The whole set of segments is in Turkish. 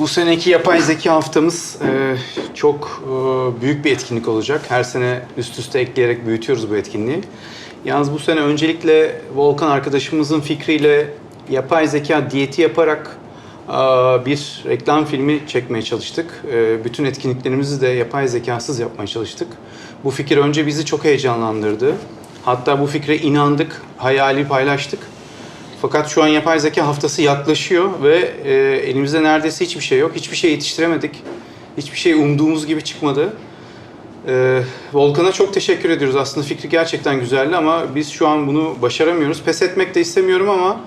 Bu seneki yapay zeka haftamız e, çok e, büyük bir etkinlik olacak. Her sene üst üste ekleyerek büyütüyoruz bu etkinliği. Yalnız bu sene öncelikle Volkan arkadaşımızın fikriyle yapay zeka diyeti yaparak e, bir reklam filmi çekmeye çalıştık. E, bütün etkinliklerimizi de yapay zekasız yapmaya çalıştık. Bu fikir önce bizi çok heyecanlandırdı. Hatta bu fikre inandık, hayali paylaştık. Fakat şu an yapay zeka haftası yaklaşıyor ve e, elimizde neredeyse hiçbir şey yok. Hiçbir şey yetiştiremedik. Hiçbir şey umduğumuz gibi çıkmadı. E, Volkan'a çok teşekkür ediyoruz. Aslında fikri gerçekten güzeldi ama biz şu an bunu başaramıyoruz. Pes etmek de istemiyorum ama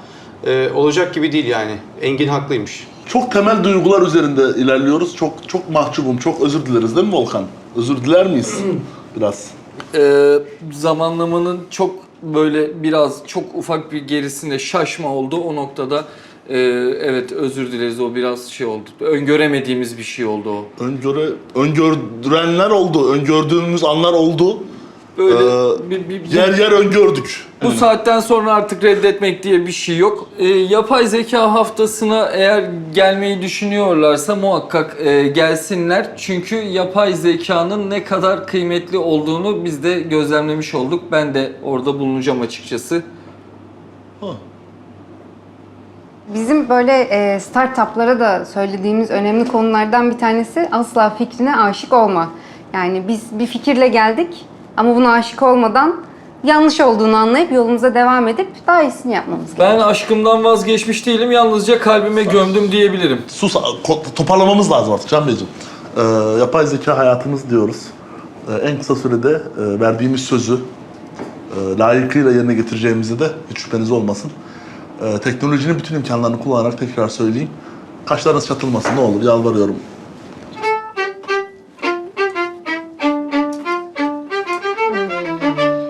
e, olacak gibi değil yani. Engin haklıymış. Çok temel duygular üzerinde ilerliyoruz. Çok çok mahcubum. Çok özür dileriz değil mi Volkan? Özür diler miyiz? Biraz. Ee, zamanlamanın çok böyle biraz çok ufak bir gerisinde şaşma oldu o noktada. Ee, evet özür dileriz o biraz şey oldu. Öngöremediğimiz bir şey oldu o. Öngöre, öngördürenler oldu. Öngördüğümüz anlar oldu. Böyle Ee, bir, bir- Yer yer öngördük. bu saatten sonra artık reddetmek diye bir şey yok. Ee, yapay zeka haftasına eğer gelmeyi düşünüyorlarsa muhakkak e, gelsinler. Çünkü yapay zekanın ne kadar kıymetli olduğunu biz de gözlemlemiş olduk. Ben de orada bulunacağım açıkçası. Bizim böyle e, startuplara da söylediğimiz önemli konulardan bir tanesi asla fikrine aşık olma. Yani biz bir fikirle geldik ama buna aşık olmadan yanlış olduğunu anlayıp yolumuza devam edip daha iyisini yapmamız gerekiyor. Ben aşkımdan vazgeçmiş değilim. Yalnızca kalbime gömdüm diyebilirim. Sus, ko- toparlamamız lazım artık Can Beyciğim. Ee, yapay zeka hayatımız diyoruz. Ee, en kısa sürede e, verdiğimiz sözü e, layıkıyla yerine getireceğimize de hiç şüpheniz olmasın. Ee, teknolojinin bütün imkanlarını kullanarak tekrar söyleyeyim. Kaşlarınız çatılmasın ne olur yalvarıyorum.